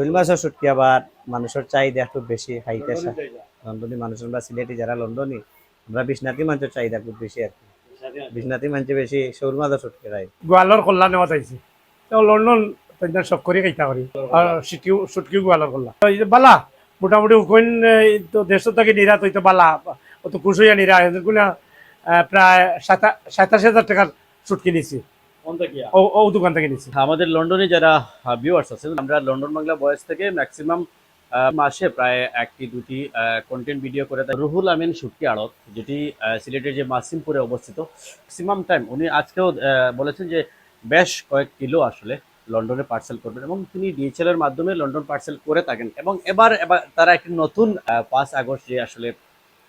শৈল মাছের শুটকি আবার মানুষের চাহিদা একটু বেশি আসা লন্ডনী আমরা সিলেটি যারা লন্ডনী, আমরা বিশ্বনাথী মানুষের চাহিদা খুব বেশি আর কি। বিশ্বনাথী মানুষ বেশি শৈল মাছের শুটকি খাই। গোৱালৰ কল্লা নেওয়া চাইছে তেওঁ লণ্ডন তৈন সব কৰি খাইতা করি। আর সিটিও যে বালা, মোটামুটি উকইন তো দেশ থেকে নিরা তৈতো বালা। অত কুশইয়া নিরা এগুলা প্রায় সাতা, সাতাশ হাজার টাকার সুটকি নিছি। ও ও দোকান থেকে নিছি আমাদের লন্ডনে যারা ভিউয়ার্স আছেন আমরা লন্ডন বাংলা বয়েস থেকে ম্যাক্সিমাম মাসে প্রায় একটি দুটি কন্টেন্ট ভিডিও করে থাকি। রুহুল আমিন শুটকি আড়ত যেটি সিলেটের যে মাসিমপুরে অবস্থিত। ম্যাক্সিমাম টাইম উনি আজকেও বলেছেন যে বেশ কয়েক কিলো আসলে লন্ডনে পার্সেল করবেন এবং তিনি ডিএচএল এর মাধ্যমে লন্ডন পার্সেল করে থাকেন। এবং এবার এবার তারা একটি নতুন পাঁচ আগস্ট যে আসলে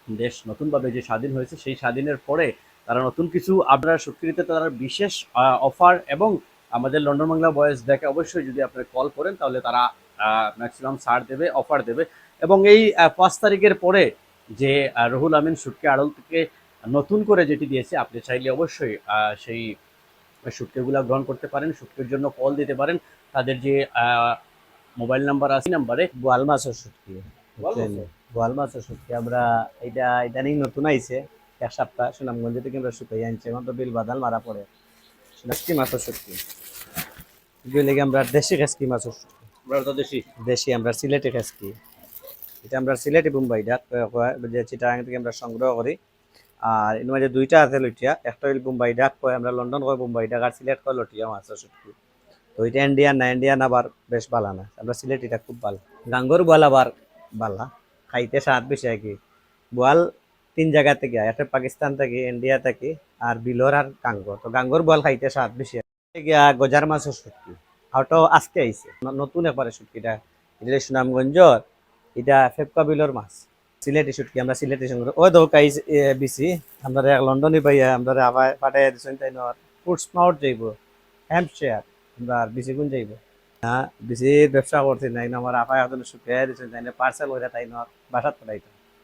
দেশ নতুনভাবে যে স্বাধীন হয়েছে সেই স্বাধীনের পরে তারা নতুন কিছু আপনারা সুক্রিতে তারা বিশেষ অফার এবং আমাদের লন্ডন বাংলা বয়েস দেখে অবশ্যই যদি আপনি কল করেন তাহলে তারা ম্যাক্সিমাম ছাড় দেবে অফার দেবে। এবং এই পাঁচ তারিখের পরে যে রুহুল আমিন সুটকে আড়ল থেকে নতুন করে যেটি দিয়েছে আপনি চাইলে অবশ্যই সেই সুটকেগুলো গ্রহণ করতে পারেন সুটকের জন্য কল দিতে পারেন। তাদের যে মোবাইল নাম্বার আছে নাম্বারে বোয়াল মাছের বুঝলেন? বোয়াল মাছের শুটকি আমরা এটা এটা নিয়ে নতুন আইছে। এক সপ্তাহ সুনামগঞ্জ থেকে আমরা শুকাই আনছি এখন তো বিল বাদাল মারা পড়ে। শুটকি মাছের শুটকি এগুলো আমরা দেশি খাসকি শুটকি দেশি। দেশি আমরা সিলেটে খাসকি এটা আমরা সিলেটি বোম্বাই ডাক যে চিটাগাং থেকে আমরা সংগ্রহ করি। আর এর মাঝে দুইটা আছে লুটিয়া একটা হইল বোম্বাই ডাক কয় আমরা লন্ডন কয় বোম্বাই ডাক আর সিলেট কয় লটিয়া মাছের শুটকি তো এটা ইন্ডিয়ান না ইন্ডিয়ান আবার বেশ ভালো না। আমরা সিলেটিটা খুব ভালো গাঙ্গর বোয়াল আবার ভালা খাইতে স্বাদ বেশি আর কি। বোয়াল তিন জায়গা থেকে। একটা পাকিস্তান থেকে ইন্ডিয়া থেকে আর বিলোর আর গাঙ্গর। তো গাঙ্গর বল খাইতে স্বাদ বেশি। গিয়া গজার মাছের শুটকি। আউটো আজকে আইছে। নতুন একবারে শুটকিটা এটা সুনামগঞ্জর এটা ফেপকা বিলোর মাছ। সিলেটি শুটকি আমরা সিলেটি সংগ্রহ ও দৌকাই বিসি। আমরা এক লন্ডনে পাইয়া আমরা আবার পাঠাইয়া দিচ্ছেন তাই নর ফুডস মাউট যাইব। হ্যাম্পশেয়ার আমরা আর বিসি গুণ যাইব? হ্যাঁ বেশি ব্যবসা করছি না আমার আপায় এখন শুকিয়ে দিচ্ছেন তাই পার্সেল করে তাই নর বাসাত পাঠাইতো হয়,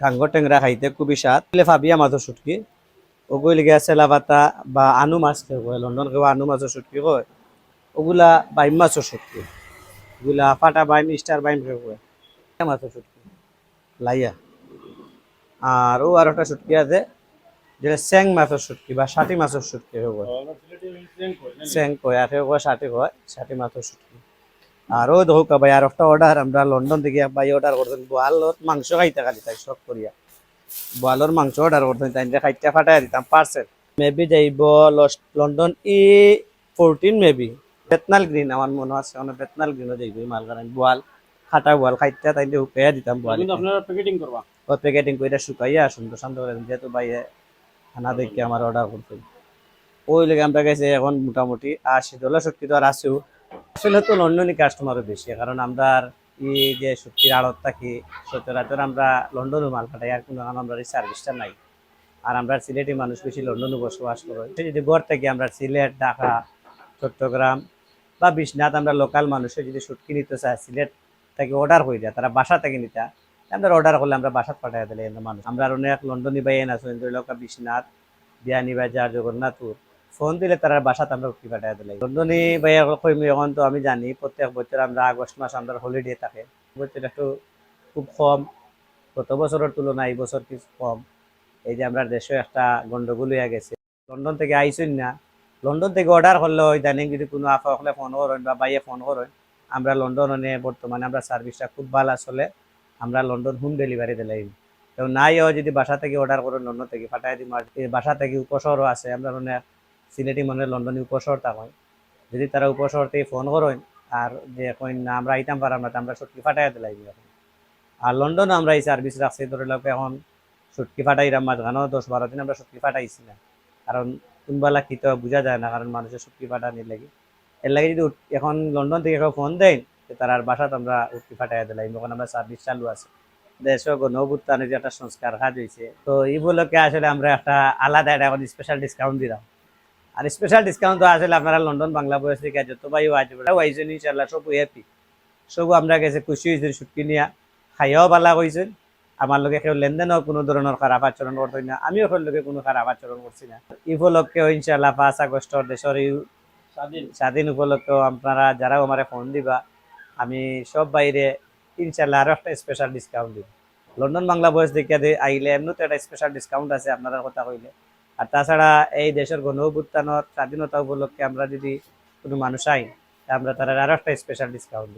গাঙ্গর ট্যাংরা খাইতে খুবই স্বাদ ফাবিয়া মাছের শুটকি ওগুলি গিয়া চেলা পাতা বা আনু মাছ কয় লন্ডন কেউ আনু মাছের শুটকি কয়। ওগুলা বাইম মাছের শুটকি ওগুলা ফাটা বাইম স্টার বাইম কয়। মাছের শুটকি লাইয়া। আর ও আর একটা শুটকি আছে যেটা স্যাং মাছের শুটকি বা ষাটি মাছের শুটকি কয়। স্যাং কয়। আর কয় ষাটি কয় ষাটি মাছের শুটকি আর ও ভাই আর একটা অর্ডার আমরা লন্ডন থেকে ভাই অর্ডার করছেন বোয়ালত মাংস খাইতে খালি তাই শখ করিয়া। বোয়ালোর মাংস অর্ডার করতেন তাই খাইতে ফাটাই দিতাম পার্সেল মেবি যাইব London E fourteen maybe Bethnal green আমার মনে আছে অনেক বেতনাল গ্রিনও যাইব এই মালগাড়ি বোয়াল খাটা বোয়াল খাইতে তাই যে দিতাম বোয়াল। আপনারা প্যাকেটিং করবা? ও প্যাকেটিং করে শুকাইয়া সুন্দর শান্ত করে। যেহেতু ভাইয়ে খানা দেখে আমার অর্ডার করতেন ওই লেগে আমরা গেছে এখন মোটামুটি আশি ডলার সত্যি তো আর আসেও আসলে তো লন্ডনই কাস্টমারও বেশি, কারণ আমরা এই যে সত্যির আড়ত থাকি সচরাচর আমরা লন্ডনে মাল পাঠাই, আর কোনো আমরা এই সার্ভিসটা নাই। আর আমরা সিলেটি মানুষ বেশি লন্ডনে বসবাস করি। যদি ঘর থেকে আমরা সিলেট, ঢাকা, চট্টগ্রাম বা বিশ্বনাথ আমরা লোকাল মানুষের যদি সুটকি নিতে চায় সিলেট থেকে অর্ডার হয়ে যায়, তারা বাসা থেকে নিতে আমরা অর্ডার করলে আমরা বাসাত পাঠাই দিলে মানুষ। আমরা অনেক লন্ডনী বাই এনে আছেন ধরি লোক বিশ্বনাথ বিয়ানি বাজার জগন্নাথপুর ফোন দিলে তারা বাসাত আমরা উঠি পাঠাই দিলে। লন্ডনী বাই কইমি এখন তো আমি জানি, প্রত্যেক বছর আমরা আগস্ট মাস আমরা হলিডে থাকে। বছর একটু খুব কম। গত বছরের তুলনায় এই বছর কিছু কম। এই যে আমরা দেশে একটা গন্ডগোল হয়ে গেছে। লন্ডন থেকে আইসুন না। লন্ডন থেকে অর্ডার করলে ইদানিং যদি কোনো আফা হলে ফোন করেন বা বাইয়ে ফোন করেন, আমরা লন্ডনে বর্তমানে আমরা সার্ভিসটা খুব ভালো আসলে আমরা লন্ডন হোম ডেলিভারি দিলাই তো নাইও যদি বাসা থেকে অর্ডার করেন, লন্ডন থেকে পাঠাই আর বাসা থেকে উপশহরও আছে, আমরা অনেক সিলেটি মনে লন্ডনে উপশহর হয়। যদি তারা উপশহর থেকে ফোন করেন, আর যে কইন, না, আমরা আইতাম পারাম না আমরা সত্যি ফাটাই দিলাই এখন। আর লন্ডনে আমরা এই সার্ভিস রাখছি, ধরে লোক এখন সুটকি ফাটাইরাম মাঝখানেও দশ বারো দিন আমরা সুটকি ফাটাইছি না। কারণ কোনবেলা কি তো বোঝা যায় না, কারণ মানুষের সুটকি ফাটানি লাগে। এর লাগে যদি এখন লন্ডন থেকে কেউ ফোন দেয় তারার বাসাত আমরা উঠি ফাটাই দিলাম এখন আমরা সার্ভিস চালু আছে। দেশ গণভুত্থানের যে একটা সংস্কার কাজ হয়েছে তো এই উপলক্ষে আসলে আমরা একটা আলাদা একটা এখন স্পেশাল ডিসকাউন্ট দিলাম। আর স্পেশাল ডিসকাউন্ট তো আসলে আপনারা লন্ডন বাংলা বয়স থেকে যত ভাই আসবে আইসেন ইনশাল্লাহ সব হ্যাপি সব আমরা গেছে খুশি হয়েছেন ছুটকি নিয়া। খাইয়াও ভালা হয়েছেন আমার লোকে কেউ লেনদেনও কোনো ধরনের খারাপ আচরণ করতে না। আমিও কেউ লোকে কোনো খারাপ আচরণ করছি না। উপলক্ষেও ইনশাল্লাহ পাঁচ আগস্টর দেশের স্বাধীন। স্বাধীন উপলক্ষেও আপনারা যারাও আমার ফোন দিবা আমি সব বাইরে ইনশাল্লাহ আরও একটা স্পেশাল ডিসকাউন্ট দিব। লন্ডন বাংলা বয়স দেখিয়া দিয়ে আইলে এমনিতে একটা স্পেশাল ডিসকাউন্ট আছে আপনারা কথা কইলে। আর তাছাড়া এই দেশের গণ অভ্যুত্থানের স্বাধীনতা উপলক্ষে আমরা যদি কোনো মানুষ আই আমরা তারা আরও একটা স্পেশাল ডিসকাউন্ট